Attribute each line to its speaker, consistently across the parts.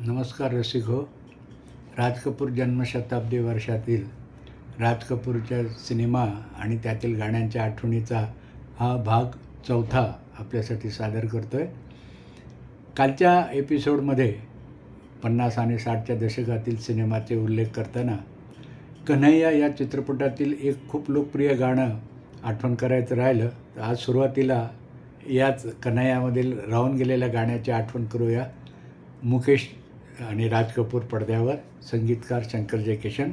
Speaker 1: नमस्कार रसिक हो. राज कपूर जन्मशताब्दी वर्षातील राज कपूरच्या सिनेमा आणि त्यातील गाण्यांच्या आठवणीचा हा भाग चौथा आपल्यासाठी सादर करतो आहे कालच्या एपिसोडमध्ये पन्नास आणि साठच्या दशकातील सिनेमाचे उल्लेख करताना कन्हैया या चित्रपटातील एक खूप लोकप्रिय गाणं आठवण करायचं राहिलं. तर आज सुरुवातीला याच कन्हैयामधील राहून गेलेल्या गाण्याची आठवण करूया. मुकेश आणि राज कपूर पडद्यावर संगीतकार शंकर जयकिशन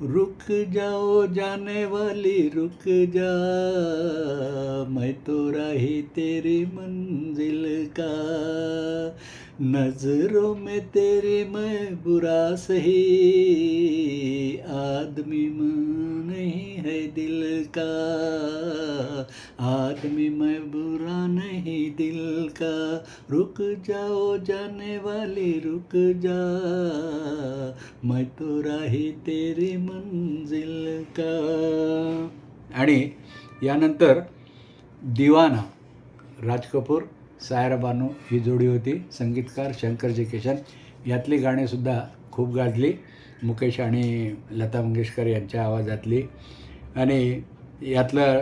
Speaker 1: रुक जाओ जाने वाली रुक जा. मैं तो राही तेरी मंजिल का. नजरों में तेरे मैं बुरा सही आदमी मैं नहीं है दिल का आदमी मैं बुरा नहीं दिल का रुक जाओ जाने वाली रुक जा मैं तो राही तेरी मंजिल का। आणि यानंतर दिवाना राज कपूर सायरा बानू ही जोडी होती. संगीतकार शंकर जे किशन यातली गाणीसुद्धा खूप गाजली. मुकेश आणि लता मंगेशकर यांच्या आवाजातली. आणि यातलं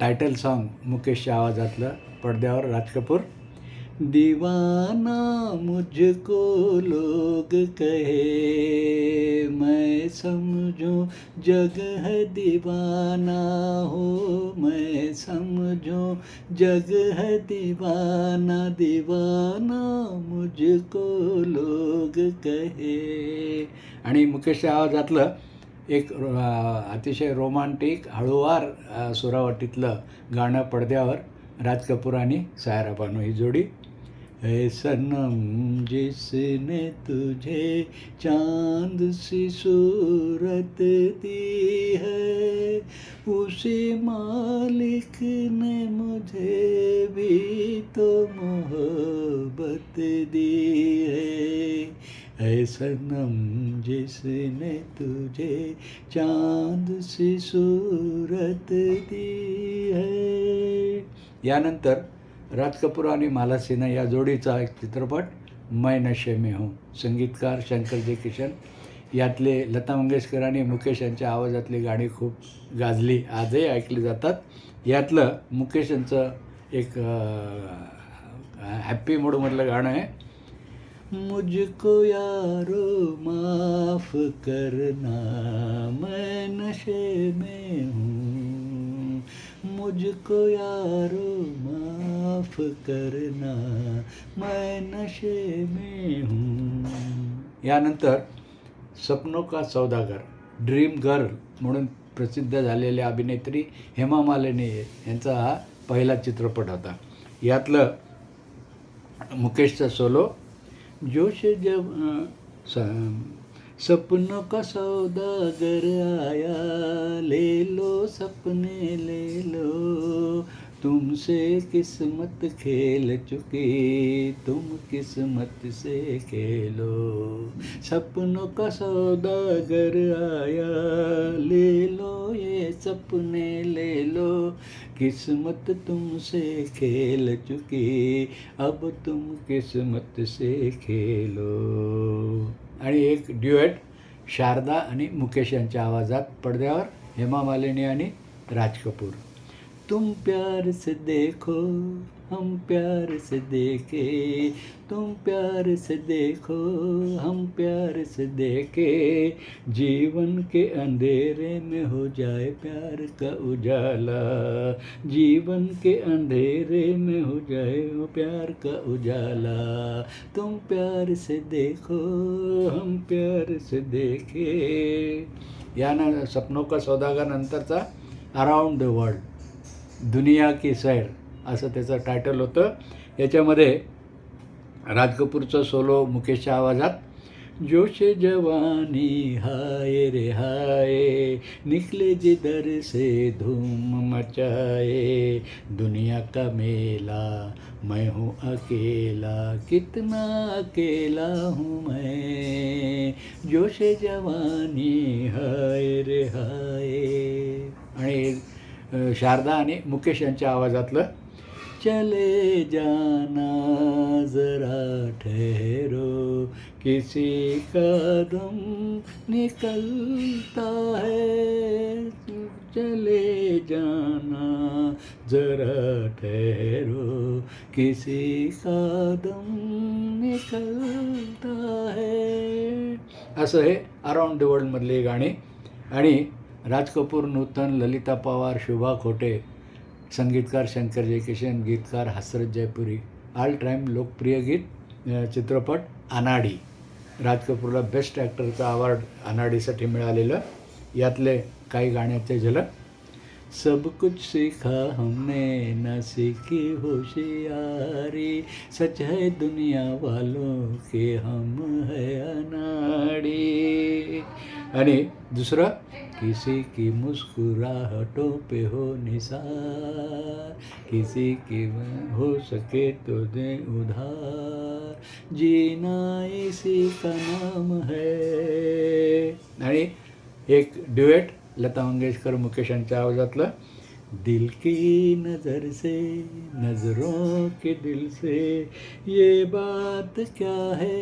Speaker 1: टायटल सॉन्ग मुकेशच्या आवाजातलं पडद्यावर राज कपूर. दीवाना मुझको लोग कहे मैं समझो जग है दीवाना हो मैं समझो जग है दीवाना दीवाना मुझको लोग कहे। आणि मुकेशच्या आवाजातलं एक अतिशय रोमांटिक हळूवार सुरावटीतलं गाणं पडद्यावर राज कपूर आणि सायरा बानू ही जोडी है सनम जिसने तुझे चाँद सी सूरत दी है, उसी मालिक ने मुझे भी तो मोहब्बत दी है। है सनम जिसने तुझे चाँद सी सूरत दी है। यानंतर राज कपूर आणि माला सिन्हा या जोडीचा एक चित्रपट मै नशे में हूँ. संगीतकार शंकर जे किशन यातले लता मंगेशकर आणि मुकेश यांच्या आवाजातली गाणी खूप गाजली आजही ऐकली जातात. यातलं मुकेश यांचं एक हॅप्पी मूडमधलं गाणं आहे. मुझको यारो माफ करना मैं नशे में हूँ. मुझको यारो माफ करना मैं नशे में हूँ। यानंतर सपनों का सौदागर ड्रीम गर्ल म्हणून प्रसिद्ध झालेल्या अभिनेत्री हेमा मालिनी यांचा हा पहिला चित्रपट होता. यातलं मुकेशचा सोलो जोश जब अ, सपनों का सौदागर आया, ले लो सपने, ले लो। तुमसे किस्मत खेल चुकी, तुम किस्मत से खेलो। सपनों का सौदागर आया, ले लो ये सपने, ले लो। किस्मत तुमसे खेल चुकी, अब तुम किस्मत से खेलो। आणि एक ड्युएट शारदा आणि मुकेश यांच्या आवाजात पडद्यावर हेमा मालिनी आणि राज कपूर. तुम प्यार से देखो. हम प्यार से देखे, तुम प्यार से देखो, हम प्यार से देखे। जीवन के अंधेरे में हो जाए प्यार का उजाला, जीवन के अंधेरे में हो जाए वो प्यार का उजाला। तुम प्यार से देखो, हम प्यार से देखे। या ना, सपनों का सौदागर अंतर नंतरचा अराउंड द वर्ल्ड दुनिया की सैर। असं त्याचं टायटल होतं. याच्यामध्ये राज कपूरचं सोलो मुकेशच्या आवाजात जोश जवानी हाय रे हाय निकले जिधर से धूम मचाए दुनिया का मेला मैं हूँ अकेला कितना अकेला हूँ मैं जोश जवानी हाय रे हाय. आणि शारदा आणि मुकेश यांच्या आवाजातलं चले जाना जरा ठहरो। किसी कदम निकलता है चले जाना जरा ठहरो। किसी कदम निकलता है। असं हे अराउंड द वर्ल्डमधले गाणे. आणि राज कपूर नूतन ललिता पवार शुभा खोटे संगीतकार शंकर जयकिशन गीतकार हसरत जयपुरी ऑल टाईम लोकप्रिय गीत चित्रपट अनाडी. राज कपूरला बेस्ट ॲक्टरचा अवॉर्ड अनाडीसाठी मिळालेलं. यातले काही गाण्याचे झलक. सब कुछ सीखा हमने न सीखी होशियारी. सच है दुनिया वालों के हम है अनाड़ी. आणि दुसरं किसी की मुस्कुराहटों पे हो निसार किसी की हो सके तो दे उधार। जीना इसी का नाम है। आणि एक ड्युएट लता मंगेशकर मुकेश यांच्या आवाजातलं दिल की नज़र से नज़रों के दिल से ये बात क्या है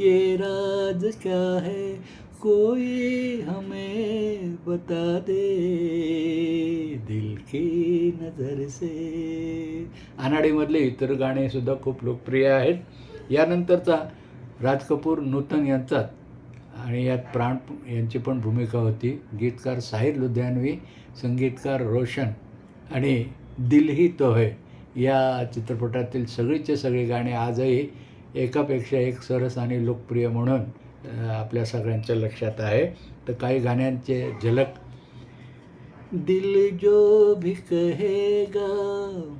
Speaker 1: ये राज क्या है कोई हमें बता दे दिल की नज़र से। आनाडीमधले इतर गाणे सुद्धा खूप लोकप्रिय आहेत. यानंतरचा राज कपूर नूतन यांचा आणि यात प्राण यांची पण भूमिका होती. गीतकार साहिर लुधियानवी संगीतकार रोशन आणि दिल ही तो है या चित्रपटातील सगळीचे सगळे गाणी आजही एकापेक्षा एक सरस आणि लोकप्रिय म्हणून आपल्या सगळ्यांच्या लक्षात आहे. तर काही गाण्यांचे झलक. दिल जो भी कहेगा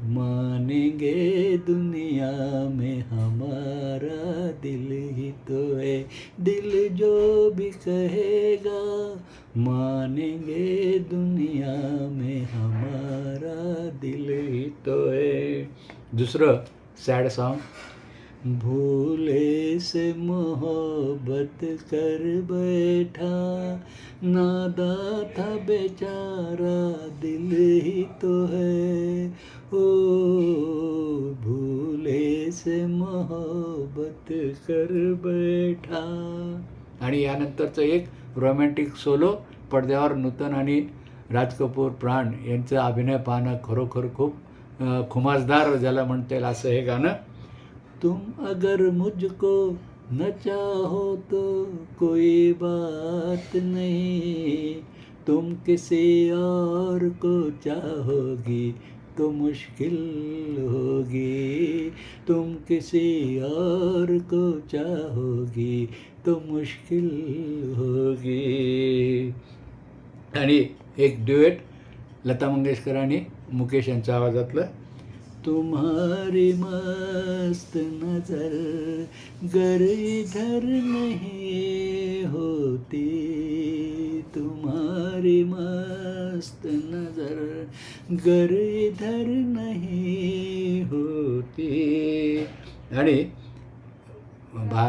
Speaker 1: मानेंगे दुनिया में हमारा दिल ही तो है. दिल जो भी कहेगा मानेंगे दुनिया में हमारा दिल ही तो है. दुसरं सॅड सॉन्ग भूले से मोहब्बत कर बैठा। नादा था बेचारा दिल ही तो है। ओ भूले से मोहब्बत कर बैठा। आणि यानंतरचं एक रोमॅन्टिक सोलो पडद्यावर नूतन आणि राज कपूर प्राण यांचा अभिनय पाहणं खरोखर खूप खुमासदार ज्याला म्हणता येईल असं हे गाणं तुम अगर मुझको न चाहो तो कोई बात नहीं। तुम किसी और को चाहोगी तो मुश्किल होगी। तुम किसी और को चाहोगी तो मुश्किल होगी। आणि एक ड्युएट लता मंगेशकर आणि मुकेश यांच्या आवाजातलं तुम्हारी मस्त नजर गर इधर नहीं होती। तुम्हारी मस्त नजर गर इधर नहीं होती। आणि भा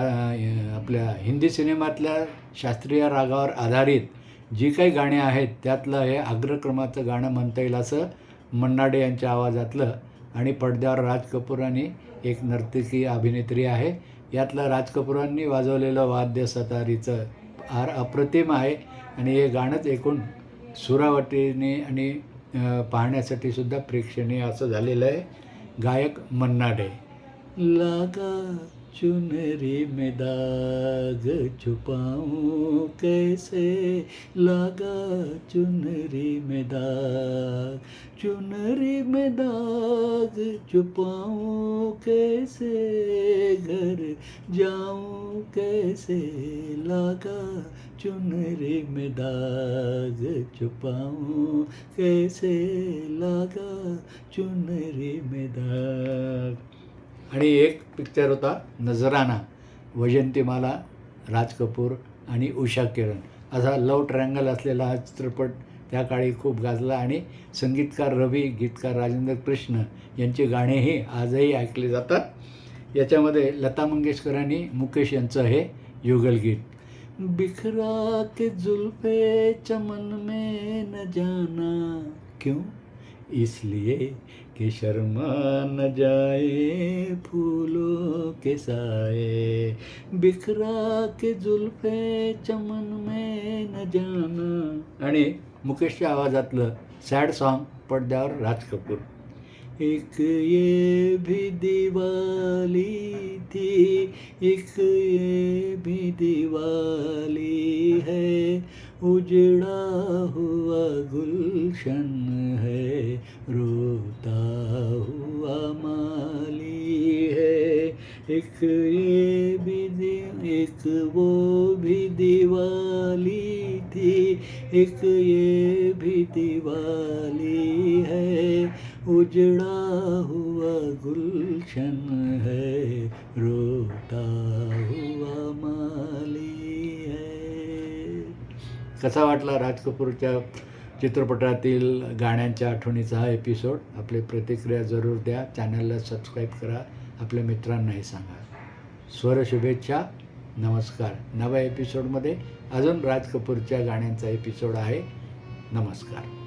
Speaker 1: आपल्या हिंदी सिनेमातल्या शास्त्रीय रागावर आधारित जी काही गाणी आहेत त्यातलं हे अग्रक्रमाचं गाणं म्हणता येईल असं मन्नाडे यांच्या आवाजातलं आणि पडद्यावर राज कपूर आणि एक नर्तकी अभिनेत्री आहे. यातलं राज कपूरांनी वाजवलेलं वाद्य सतारीचं फार अप्रतिम आहे. आणि हे गाणंच एकूण सुरावटीने आणि पाहण्यासाठी सुद्धा प्रेक्षणीय असं झालेलं आहे. गायक मन्नाडे. लागा चुनरी में दाग छुपाऊं, कैसे लागा चुनरी में दाग? चुनरी में दाग छुपाऊं, कैसे घर जाऊँ, कैसे लागा चुनरी में दाग छुपाऊं, कैसे लागा चुनरी में दाग? आणि एक पिक्चर होता नजराना वैजंतीमाला राज कपूर आणि उषा किरण. असा लव ट्रँगल असलेला हा चित्रपट त्या काळी खूप गाजला आणि संगीतकार रवी गीतकार राजेंद्र कृष्ण यांची गाणेही आजही ऐकले जातात. याच्यामध्ये लता मंगेशकर आणि मुकेश यांचं हे युगलगीत बिखरा के जुल्फे चमन में न जाना क्यों? इसलिए कि शर्मा न जाए फूलों के साए बिखरा के जुल्फे चमन में न जाना। आणि मुकेशच्या आवाजातलं सॅड सॉन्ग पडद्यावर राज कपूर. एक ये भी दिवाली थी एक ये भी दिवाली है उजड़ा हुआ गुलशन है, रोता हुआ माली है। एक ये भी एक वो भी दिवाली थी, एक ये भी दिवाली है। उजड़ा कसा वाटला राज कपूरच्या चित्रपटातील गाण्यांच्या आठवणीचा हा एपिसोड आपली प्रतिक्रिया जरूर द्या. चॅनलला सबस्क्राईब करा. आपल्या मित्रांनाही सांगा. स्वर शुभेच्छा. नमस्कार. नव्या एपिसोडमध्ये अजून राज कपूरच्या गाण्यांचा एपिसोड आहे. नमस्कार.